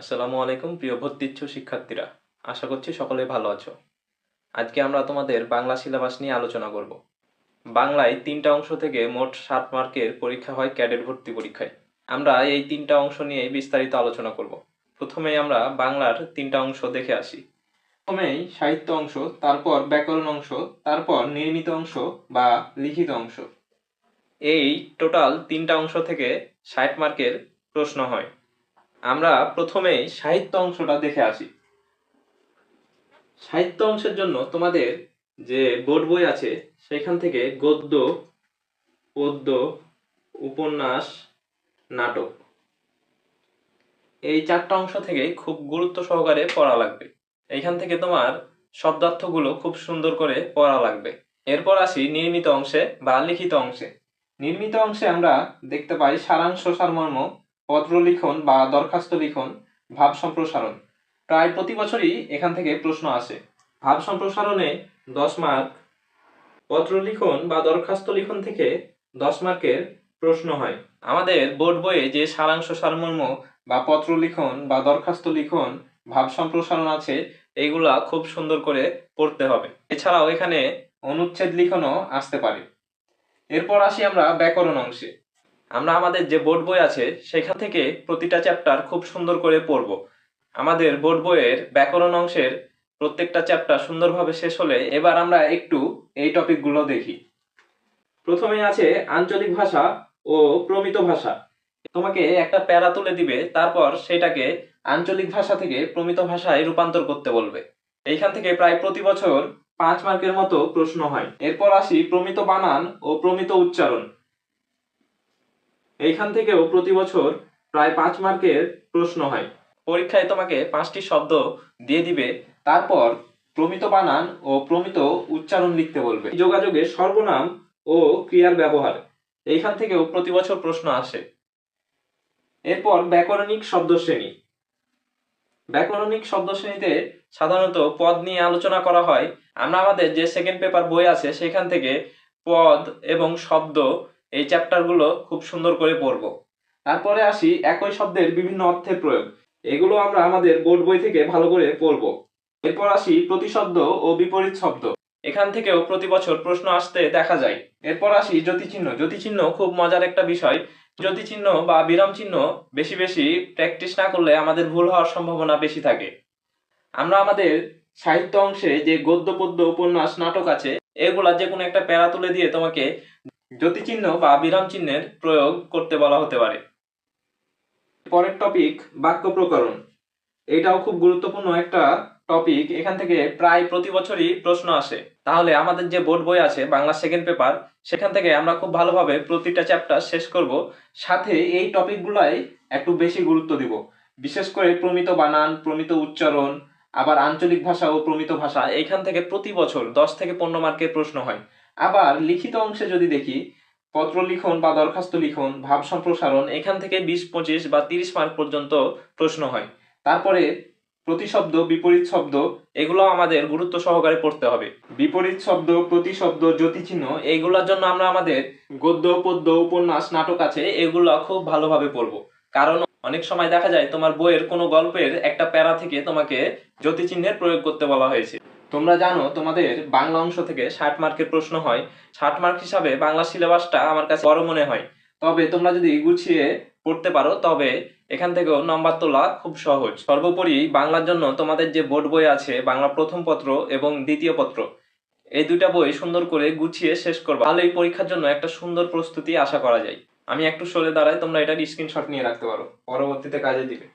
আসসালামু আলাইকুম, প্রিয় ভর্তিচ্ছ শিক্ষার্থীরা। আশা করছি সকলে ভালো আছো। আজকে আমরা তোমাদের বাংলা সিলেবাস নিয়ে আলোচনা করব। বাংলায় তিনটা অংশ থেকে মোট সাত মার্কের পরীক্ষা হয় ক্যাডেট ভর্তি পরীক্ষায়। আমরা এই তিনটা অংশ নিয়ে বিস্তারিত আলোচনা করব। প্রথমেই আমরা বাংলার তিনটা অংশ দেখে আসি। প্রথমেই সাহিত্য অংশ, তারপর ব্যাকরণ অংশ, তারপর নির্মিত অংশ বা লিখিত অংশ। এই টোটাল তিনটা অংশ থেকে ষাট মার্কের প্রশ্ন হয়। আমরা প্রথমেই সাহিত্য অংশটা দেখে আসি। সাহিত্য অংশের জন্য তোমাদের যে বোর্ড বই আছে, সেখান থেকে গদ্য, পদ্য, উপন্যাস, নাটক, এই চারটা অংশ থেকে খুব গুরুত্ব সহকারে পড়া লাগবে। এইখান থেকে তোমার শব্দার্থগুলো খুব সুন্দর করে পড়া লাগবে। এরপর আসি নির্মিত অংশে বা লিখিত অংশে। নির্মিত অংশে আমরা দেখতে পাই সারাংশ সারমর্ম পত্র লিখন বা দরখাস্ত লিখন ভাব সম্প্রসারণ। প্রায় প্রতি বছরই এখান থেকে প্রশ্ন আসে। ভাব সম্প্রসারণে দশ মার্ক পত্র লিখন বা দরখাস্ত লিখন থেকে দশ মার্কের প্রশ্ন হয়। আমাদের বোর্ড বইয়ে যে সারাংশ, সারমর্ম বা পত্র লিখন বা দরখাস্ত লিখন ভাব সম্প্রসারণ আছে, এইগুলা খুব সুন্দর করে পড়তে হবে। এছাড়াও এখানে অনুচ্ছেদ লিখনও আসতে পারে। এরপর আসি আমরা ব্যাকরণ অংশে। আমরা আমাদের যে বোর্ড বই আছে, সেখান থেকে প্রতিটা চ্যাপ্টার খুব সুন্দর করে পড়ব। আমাদের বোর্ড বইয়ের ব্যাকরণ অংশের প্রত্যেকটা চ্যাপ্টার সুন্দরভাবে শেষ হলে এবার আমরা একটু এই টপিকগুলো দেখি। প্রথমে আছে আঞ্চলিক ভাষা ও প্রমিত ভাষা। তোমাকে একটা প্যারা তুলে দিবে, তারপর সেটাকে আঞ্চলিক ভাষা থেকে প্রমিত ভাষায় রূপান্তর করতে বলবে। এইখান থেকে প্রায় প্রতি বছর পাঁচ মার্কের মতো প্রশ্ন হয়। এরপর আসি প্রমিত বানান ও প্রমিত উচ্চারণ। এইখান থেকেও প্রতি বছর প্রায় পাঁচ মার্কের প্রশ্ন হয়। পরীক্ষায় তোমাকে পাঁচটি শব্দ দিয়ে দিবে, তারপর প্রমিত বানান ও প্রমিত উচ্চারণ লিখতে বলবে। যোগাযোগে সর্বনাম ও ক্রিয়ার ব্যবহার, এইখান থেকেও প্রতি বছর প্রশ্ন আসে। এরপর ব্যাকরণিক শব্দ শ্রেণি ব্যাকরণিক শব্দ শ্রেণীতে সাধারণত পদ নিয়ে আলোচনা করা হয়। আমরা আমাদের যে সেকেন্ড পেপার বই আছে, সেখান থেকে পদ এবং শব্দ এই চ্যাপ্টারগুলো খুব সুন্দর করে পড়ব। তারপরে আসি একই শব্দের বিভিন্ন অর্থের প্রয়োগ। এগুলো আমরা আমাদের বোর্ড বই থেকে ভালো করে পড়ব। এরপর আসি প্রতিশব্দ ও বিপরীত শব্দ। এখান থেকেও প্রতি বছর প্রশ্ন আসতে দেখা যায়। এরপর আসি জ্যোতিচিহ্ন। জ্যোতিচিহ্ন খুব মজার একটা বিষয়। জ্যোতিচিহ্ন বা বিরাম চিহ্ন বেশি বেশি প্র্যাকটিস না করলে আমাদের ভুল হওয়ার সম্ভাবনা বেশি থাকে। আমরা আমাদের সাহিত্য অংশে যে গদ্য পদ্য উপন্যাস, নাটক আছে, এগুলা যে কোনো একটা প্যারা তুলে দিয়ে তোমাকে জ্যোতিচিহ্ন বা বিরাম চিহ্নের প্রয়োগ করতে বলা হতে পারে। পরের টপিক বাক্য প্রকরণ। এটাও খুব গুরুত্বপূর্ণ একটা টপিক এখান থেকে প্রায় প্রতি বছরই প্রশ্ন আসে। তাহলে আমাদের যে বোর্ড বই আছে, বাংলা সেকেন্ড পেপার সেখান থেকে আমরা খুব ভালোভাবে প্রতিটা চ্যাপ্টার শেষ করব। সাথে এই টপিকগুলাই একটু বেশি গুরুত্ব দিব। বিশেষ করে প্রমিত বানান, প্রমিত উচ্চারণ, আবার আঞ্চলিক ভাষা ও প্রমিত ভাষা। এইখান থেকে প্রতি বছর দশ থেকে পনেরো মার্কের প্রশ্ন হয়। আবার লিখিত অংশে যদি দেখি, পত্র লিখন বা দরখাস্ত লিখন, ভাব সম্প্রসারণ, এখান থেকে বিশ, পঁচিশ বা তিরিশ মার্ক পর্যন্ত প্রশ্ন হয়। তারপরে প্রতিশব্দ, বিপরীত শব্দ, এগুলো আমাদের গুরুত্ব সহকারে পড়তে হবে। বিপরীত শব্দ, প্রতিশব্দ, জ্যোতিচিহ্ন, এইগুলোর জন্য আমরা আমাদের গদ্য, পদ্য, উপন্যাস, নাটক আছে, এগুলো খুব ভালোভাবে পড়ব। কারণ অনেক সময় দেখা যায় তোমার বইয়ের কোনো গল্পের একটা প্যারা থেকে তোমাকে জ্যোতিচিহ্নের প্রয়োগ করতে বলা হয়েছে। তোমরা জানো, তোমাদের বাংলা অংশ থেকে ষাট মার্কের প্রশ্ন হয়। ষাট মার্ক হিসাবে বাংলা সিলেবাসটা আমার কাছে বড় মনে হয়। তবে তোমরা যদি গুছিয়ে পড়তে পারো, তবে এখান থেকেও নম্বর তোলা খুব সহজ। সর্বোপরি বাংলার জন্য তোমাদের যে বোর্ড বই আছে, বাংলা প্রথম পত্র এবং দ্বিতীয় পত্র, এই দুইটা বই সুন্দর করে গুছিয়ে শেষ করবে। তাহলে এই পরীক্ষার জন্য একটা সুন্দর প্রস্তুতি আশা করা যায়। আমি একটু সরে দাঁড়াই, তোমরা এটার স্ক্রিনশট নিয়ে রাখতে পারো। পরবর্তীতে কাজে দিবে।